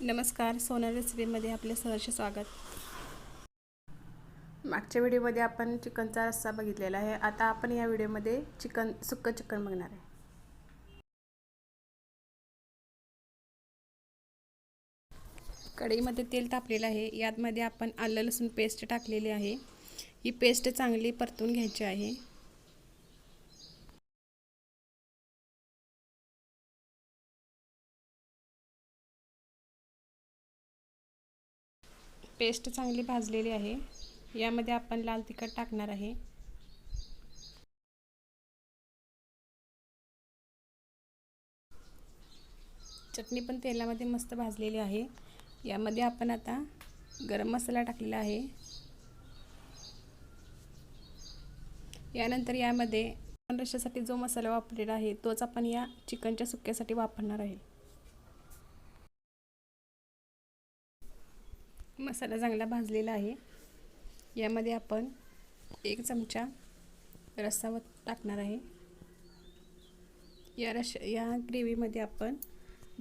नमस्कार सोनल रेसिपीमध्ये आपले सहर्ष स्वागत. मागच्या व्हिडिओमध्ये आपण चिकनचा रस्सा बघितलेला आहे. आता आपण या व्हिडिओमध्ये चिकन सुक्कं चिकन बघणार आहे. कढईमध्ये तेल तापलेलं आहे. यातमध्ये आपण आलं लसूण पेस्ट टाकलेली आहे. ही पेस्ट चांगली परतून घ्यायची आहे. पेस्ट चांगली भाजलेली आहे. यामध्ये आपण लाल तिखट टाकणार आहे. चटणी पण तेलामध्ये मस्त भाजलेली आहे. यामध्ये आपण आता गरम मसाला टाकलेला आहे. यानंतर यामध्ये रशासाठी जो मसाला वापरलेला आहे तोच आपण या चिकनच्या सुक्यासाठी वापरणार आहे. मसाला चांगला भाजलेला आहे. यामध्ये आपण एक चमचा रस्सा टाकणार आहे. या रश या ग्रेव्हीमध्ये आपण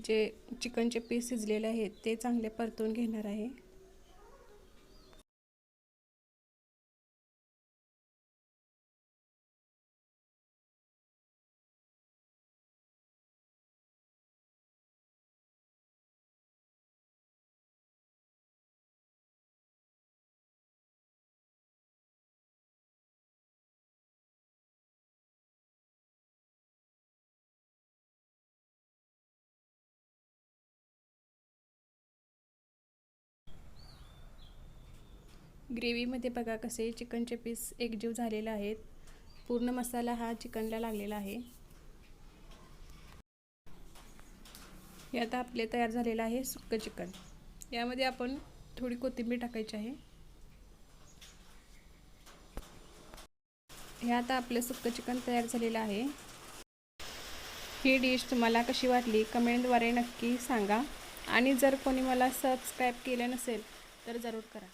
जे चिकनचे पीस शिजलेले आहेत ते चांगले परतून घेणार आहे. ग्रेव्हीमध्ये बघा कसे चिकनचे पीस एकजीव झालेले आहेत. पूर्ण मसाला हा चिकनला लागलेला आहे. हे आता आपले तयार झालेलं आहे सुक्कं चिकन. यामध्ये आपण थोडी कोथिंबीर टाकायची आहे. हे आता आपलं सुक्कं चिकन तयार झालेलं आहे. ही डिश तुम्हाला कशी वाटली कमेंटद्वारे नक्की सांगा. आणि जर कोणी मला सबस्क्राईब केलं नसेल तर जरूर करा.